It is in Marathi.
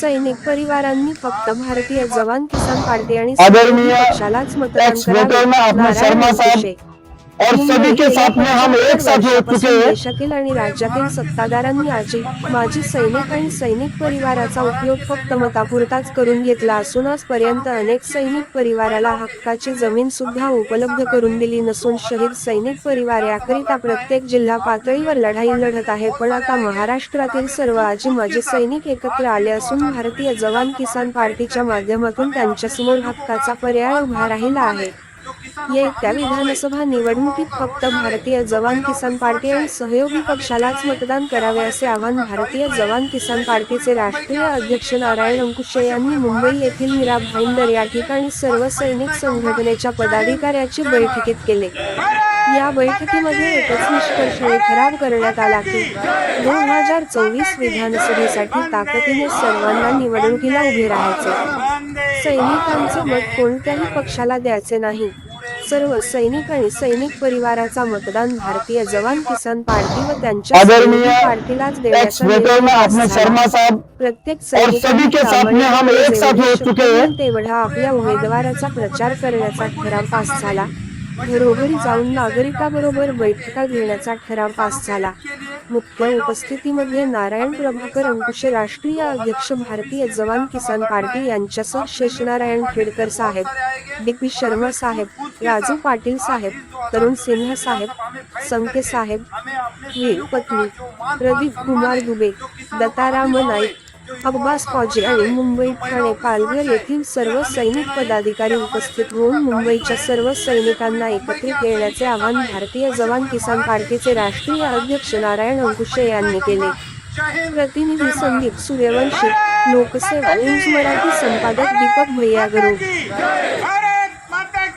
सैनिक परिवारांनी फक्त भारतीय जवान किसान पार्टी आणि पक्षालाच मतदान करावे और सभी के साथ में हम एक साथ हो चुके हैं। देशातील आणि राज्यातील सत्ताधारांनी आजी माजी सैनिक आणि सैनिक परिवाराचा उपयोग फक्त मतापुरताच करून घेतला असून आजपर्यंत अनेक सैनिक परिवाराला हक्काची जमीन सुद्धा उपलब्ध करून दिली नसून शहीद सैनिक परिवार याकरिता प्रत्येक जिल्हा पातळीवर लढाई लढत आहे. पण आता महाराष्ट्रातील सर्व आजी माजी सैनिक एकत्र आले असून भारतीय जवान किसान पार्टीच्या माध्यमातून त्यांच्यासमोर हक्काचा पर्याय उभा राहिला आहे. येत्या विधानसभा निवडणुकीत फक्त भारतीय जवान किसान पार्टी आणि सहयोगी पक्षालाच मतदान करावे असे आवाहन भारतीय जवान किसान पार्टीचे राष्ट्रीय अध्यक्ष नारायण अंकुशे यांनी मुंबई येथील मीरा भाईंदर या ठिकाणी सर्व सैनिक संघटनेच्या पदाधिकाऱ्याची बैठकीत केले. या बैठकीमध्ये एकच निष्कर्ष ठराव करण्यात आला की दोन हजार चोवीस विधानसभेसाठी ताकदीने सर्वांना निवडणुकीला उभे राहायचे. सैनिकांचे मत कोणत्याही पक्षाला द्यायचे नाही. सर्व सैनिक आणि सैनिक परिवाराचा मतदान भारतीय जवान किसान पार्टी व त्यांच्या पार्टीलाच देण्याचा प्रत्येक और सभी के साथ में हम एक साथ हो चुके हैं। तेवढा आपल्या उमेदवाराचा प्रचार करण्याचा ठराव पास झाला. घरोघरी जाऊन नागरिकाबरोबर बैठका घेण्याचा ठराव पास झाला. मुख्य उपस्थितीमध्ये नारायण प्रभाकर अंकुशे राष्ट्रीय अध्यक्ष भारतीय जवान किसान पार्टी यांच्यासह शेषनारायण खेडकर साहेब डी पी शर्मा साहेब राजू पाटील साहेब तरुण सिन्हा साहेब संके साहेब ही पत्नी प्रदीप कुमार दुबे दत्ताराम नाईक अब्बास फौजी आणि मुंबई ठाणे पालघर येथील सर्व सैनिक पदाधिकारी उपस्थित होऊन मुंबईच्या सर्व सैनिकांना एकत्रित येण्याचे आवाहन भारतीय जवान किसान पार्टीचे राष्ट्रीय अध्यक्ष नारायण अंकुशे यांनी केले. प्रतिनिधी संदीप सूर्यवंशी लोकसेवा न्यूज मराठी संपादक दीपक भैया गरुड